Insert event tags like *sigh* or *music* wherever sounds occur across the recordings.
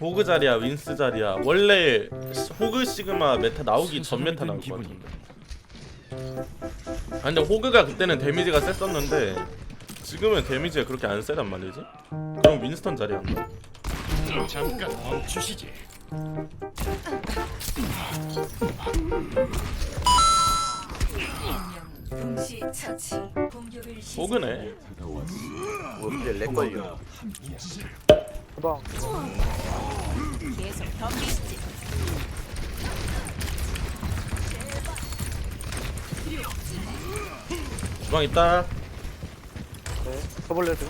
호그 자리야 윈스 자리야. 원래 호그 시그마 메타 나오기 전 메타 나올 것 같은데. 아 근데 호그가 그때는 데미지가 셌었는데 지금은 데미지가 그렇게 안 세단 말이지? 그럼 윈스턴 자리야. 잠깐 멈추시지. 동시 처치 공격을 시작. 호그네. 뭐 근데 렉 걸려 도방 계속 덤비시지. 주방 있다. 네 더블레드.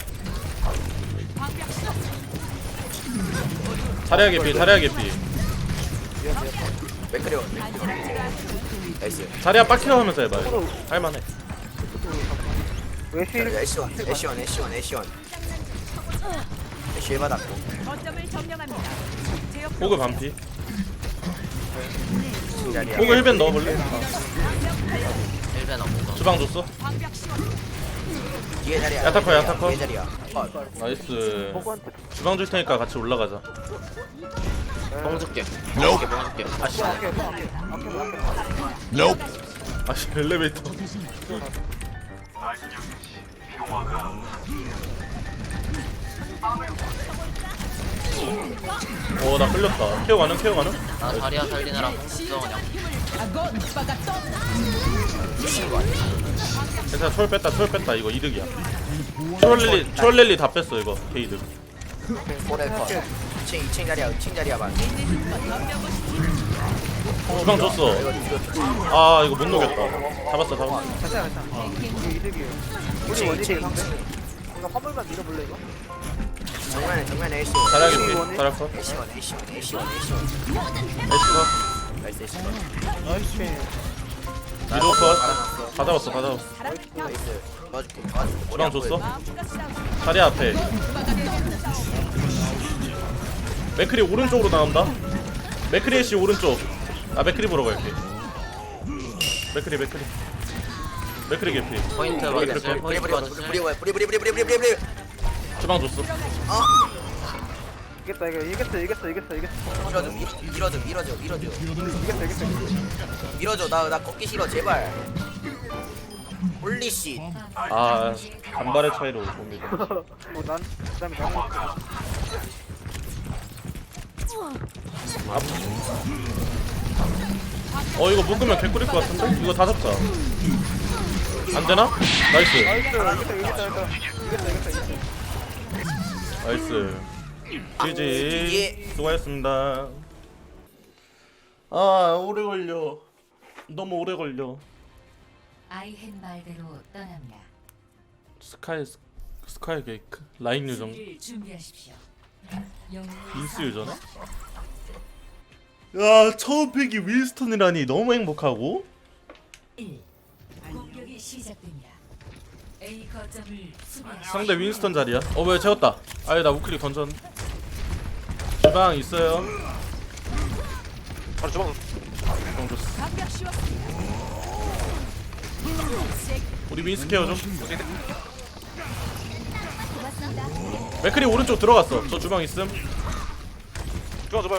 자리야 개피 자리야 개피. 맥크리온 나이스. 자리야 빡키러 하면서 해봐요 할만해. 외시 애쉬원 애쉬원 애쉬원 애쉬원 일 받았고. 거점을 점령합니다. 제역 호그 반피. 자리야 호그 힐벤 넣어볼래? 힐벤 없고 주방 줬어? 뒤에 자리야. 야타커, 뒤에 야타 커. 뒤에 자리야. 어, 나이스. 주방 줄 테니까 같이 올라가자. 뽕 줄게. 뽕 줄게 뽕 줄게. 아씨. 엘리베이터 어나 끌렸다. 케어 가능? 케어 가능? 나 자리야 살리느라. 공수도 그냥. 괜찮아 초월 뺐다 초월 뺐다. 이거 이득이야. 초월 랠리 초월 랠리 다 뺐어 이거. 게이득. 포레커 2층 2층 자리야 2층 자리야 반 주방 줬어. 이거 이거 아 이거 못 녹였다. 잡았어 잡았어. 괜찮아 괜찮아. 이게 이득이에요. 우리 2층 원일이 2층. 상대 2층 이거 화물만 밀어볼래 이거? 정면에 정면에 애쉬원. 잘하겠지 잘했어 애쉬원 애쉬원 애쉬원 애쉬원 에스커 나이스 애쉬원. 나이스. 미도 컷다 잡았어 다 잡았어. 나이스. 도와줄게 도와줄게 주방 줬어? 자리 앞에. 맥크리 오른쪽으로 나온다? 맥크리 씨 오른쪽. 아 맥크리 보러 갈게. 맥크리 맥크리 맥크리 개피. 포인트 맥크리 받았을 컷. 뿌리 포인트 뿌리 받았을 뿌리 뿌리 뿌리 뿌리 뿌리 뿌리 뿌리 주방 줬어. 이겼다 이거. 이겼어 이겼어 이겼어 이겼어. 밀어줘 밀- 밀어줘 밀어줘 밀어줘. 이겼어 이겼어 밀어줘 나 나 꺾기 싫어 제발. 홀리씨. 아 간발의 차이로 봅니다. *laughs* 뭐난 그다음에 나는 어 이거 묶으면 개꿀일 것 같은데? 이거 다 잡자. 안되나? 나이스. 나이스 이겼다 이겼다 이겼다 이겼다 이겼다 이겼다 나이스 GG 예. 수고하셨습니다 아 오래 걸려 너무 오래 걸려 아이헨 말대로 떠납니다. 스카이 스- 스카이 게이크 라인 유정 수비를 준비하십시오. 빈스 유저네? 야 처음 픽이 윌스턴이라니 너무 행복하고 1. 공격이 시작됩니다. 상대 윈스턴 자리야? 어왜 채웠다. 아예 나 우클릭 던졌는데 주방 있어요. 바로 주방. 주방 줬어. 우리 윈스 케어 좀. 맥크리 오른쪽 들어갔어. 저 주방 있음. 주방 줘봐요.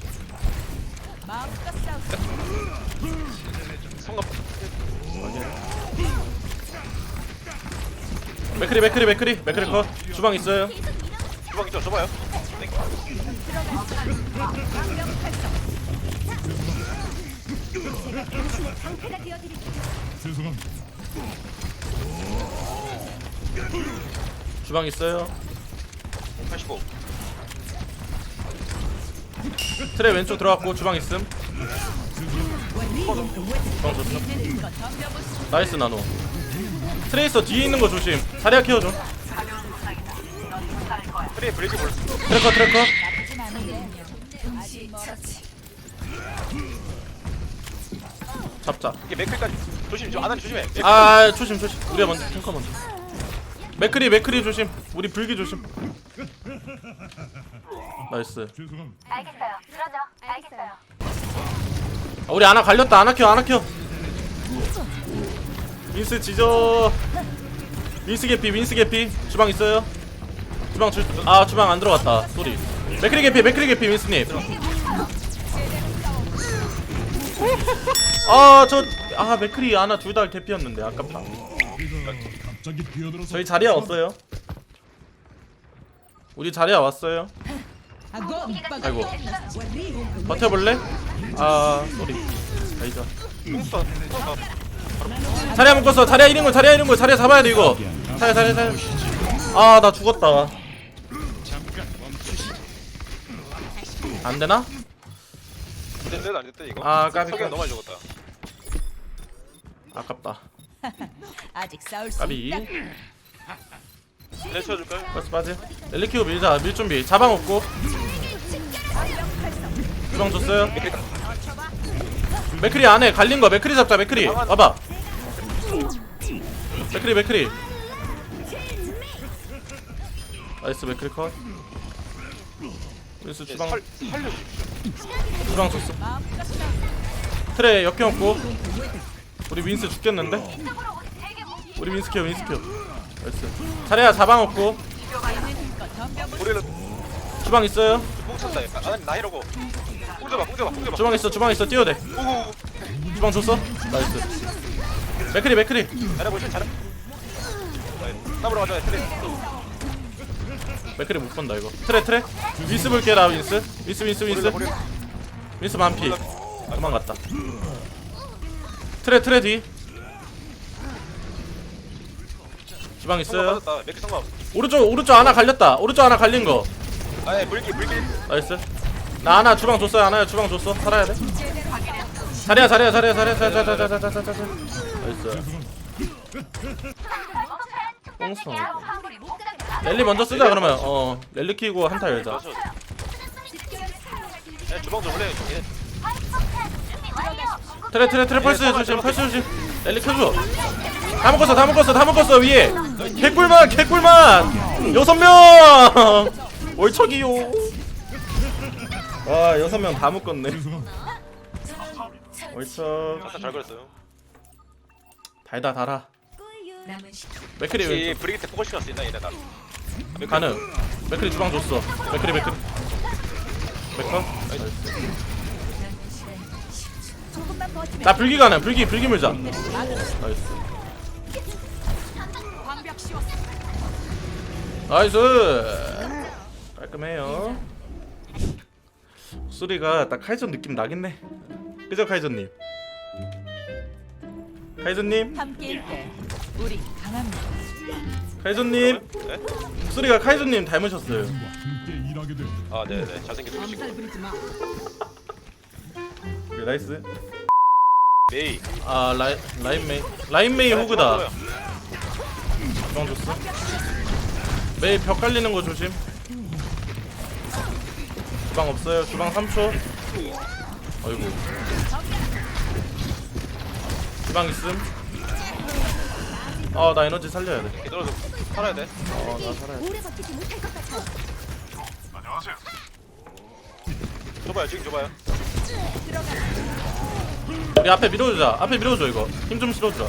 성갑 맥크리 맥크리 맥크리. 맥크리 컷. 주방 있어요. 주방 있죠? 줘봐요. 주방 있어요. 85 트레 왼쪽 들어갔고 주방 있음. 주방 줬어 나이스 나노 트레이서 뒤에 있는 거 조심. 자리야 좀 트레이 브레이크 볼 트래커 트래커. 잡자. 이게 맥클까지 조심 좀 안한 조심해. 아 조심 조심. 우리가 먼저 탱커 먼저. 맥크리 맥크리 조심. 우리 불기 조심. 나이스. 알겠어요. 그러죠. 알겠어요. 아, 우리 아나 갈렸다. 아나 켜 아나 켜 윈스 지져. 윈스 개피 윈스 개피. 주방 있어요? 주방 주, 아 주방 안 들어갔다. 쏘리. 맥크리 개피 맥크리 개피 윈스님. 아저아 맥크리 아나 둘 다 개피였는데 아깝다. 저희 자리야 왔어요? 우리 자리야 왔어요? 아이고. 버텨볼래? 아 쏘리. 아이자 자리야 묶었어. 자리야 1인걸 자리야 1인걸 자리야 잡아야 돼 이거. 자리야 자리야 자리야. 아나 죽었다. 안 되나? 됐대 안 됐대 이거? 아, 까비, 석양 까비. 너무 많이 죽었다. 아깝다. *laughs* 아직 싸울 수 까비. 내 쳐줄까요? 버스 빠지. 엘리키고 밀자. 밀 준비. 자방 없고. 주방 줬어요. 맥크리 안에 갈린 거 맥크리 잡자 맥크리. 와봐 맥크리 맥크리. 나이스 맥크리 컷. 윈스 주방. 살 살려. 주방 줬어. 트레 역경없고. 우리 윈스 죽겠는데? 우리 윈스 켜 윈스 켜 나이스. 자리야 자방 없고. 우리는 주방 있어요? 쳤다. 아 나이러고. 뽕 잡아 뽕 잡아 뽕 잡아 주방 있어 주방 있어. 뛰어대 오오오. 주방 줬어? 나이스 맥크리 맥크리. 잘해 보시 잘해 땀으로 가자 트레 맥크리 못 본다 이거. 트레 트레. 윈스 볼게 나 윈스. 윈스 윈스 윈스. 윈스 반피. 도망갔다. 트레 트레 뒤. 주방 있어요? 성공 오른쪽 오른쪽 하나 갈렸다. 오른쪽 하나 갈린 거. 아예 물기 물기. 나이스. 나 하나 주방 줬어요 하나야 주방 줬어? 살아야 돼? 자리야 자리야 자리야 자리야 자리야 자리야 자리야 자리야 나이스. 뽕스 랠리 먼저 쓰자 그러면. 어 랠리 키고 한타 열자. 맞아 야 주방 좀 올래 얘 트레 트레 트레 펄스 조심 펄스 조심. 랠리 켜줘. 다 묶었어 다 묶었어 다 묶었어 위에. 개꿀만 개꿀만. 여섯 명. 월척이요. 와 여섯 명 다 묶었네. 월척 한타 잘 걸었어요 달다 달아. 맥크리 혹시 왼쪽. 브리기테 포커싱 할 수 있나 얘네 다 가능. 맥크리 주방 줬어. 맥크리 맥크리 맥커 나 불기 가능. 불기 불기 물자. 나이스. 나이스. 깔끔해요. 소리가 딱 카이전 느낌 나겠네. 그죠 카이전님 카이전님? 함께일 때 우리 강합니다. 카이전님? 네? 소리가 카이전님 닮으셨어요. 아 네네. 잘생긴 오케이, 나이스. 메이. 아 라인 라인 메이 라인 메이 호그다. 주방 줬어 메이 벽 깔리는 거 조심. 주방 없어요. 주방 3초. 어이구 주방 있음 아나 에너지 살려야 돼 떨어져 살아야 돼 어, 나 살아야 돼. 줘봐요 지금 줘봐요 우리 앞에 밀어주자. 앞에 밀어줘 이거. 힘 좀 실어주라.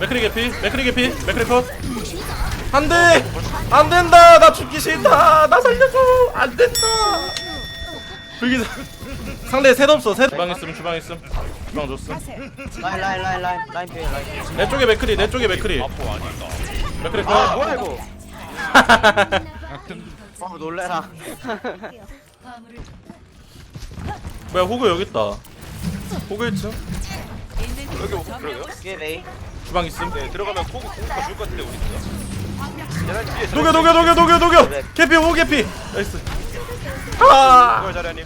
맥크리 개피, 맥크리 개피, 맥크리 컷. 안 돼! 안 된다! 나 죽기 싫다! 나 살려줘! 안 된다! 불기 상대 셋 없어, 셋. 주방 있음, 주방 있음. 주방 줬음. 라인 라인 라인 라인 라인 피해 라인 피해 내 쪽에 맥크리, 내 쪽에 맥크리. 아포 아니다 맥크리 아 컷. 뭐야 이거 *laughs* 어 놀래라 *laughs* 뭐야, 호그 여기 있다. 호그 1층. 있는 여기 오고 그러게요 뒤에 주방 있음. 네 들어가면 코고 공수가 줄것 같은데 우리 진짜 얘네 뒤에 녹여, 녹여, 녹여, 녹여, 녹여! 개피, 호그 개피! 나이스. 아! 이걸 잘하니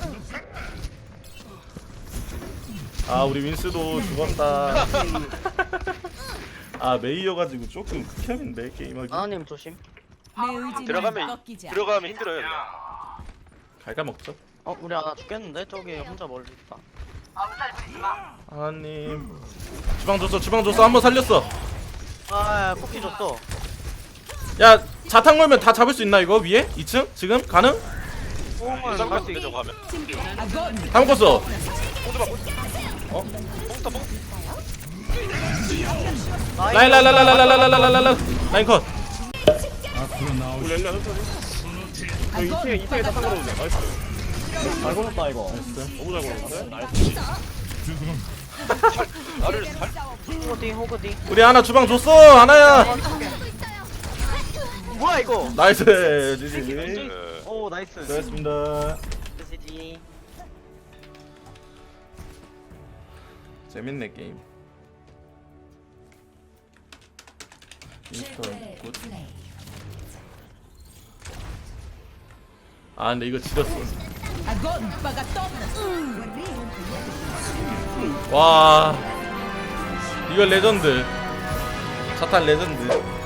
아 우리 윈스도 죽었다. *laughs* 아 메이여가지고 조금 극혐인데 게임하기. 아나님 조심. 내 의지는 들어가면 꺾이지 않아. 들어가면 힘들어요 갈가먹죠? 어 우리 하나 죽겠는데? 저기 혼자 멀리 있다. 하나님. 주방 줬어 주방 줬어. 한 번 살렸어. 아 쿠키 줬어. 야 자탄 걸면 다 잡을 수 있나 이거? 위에? 2층? 지금? 가능? 부상 갈수 있는 저거 하면. 다 뽕도 어? 라인 라인 라인 라인 라인 라인 라인 라인 라인 컷 우리 렐리아 천천히 여기 2층에 2층에 다 상관없네 나이스 잘 걸었다 이거 너무 잘 걸었는데 나이스 나를 살 호그디 호그디 우리 하나 주방 줬어 하나야 뭐야 이거 나이스 지지 그, 오 나이스 수고했습니다 쓰지 재밌네 게임. 인스턴 굿. 아 근데 이거 지렸어. 와. 이거 레전드. 사탄 레전드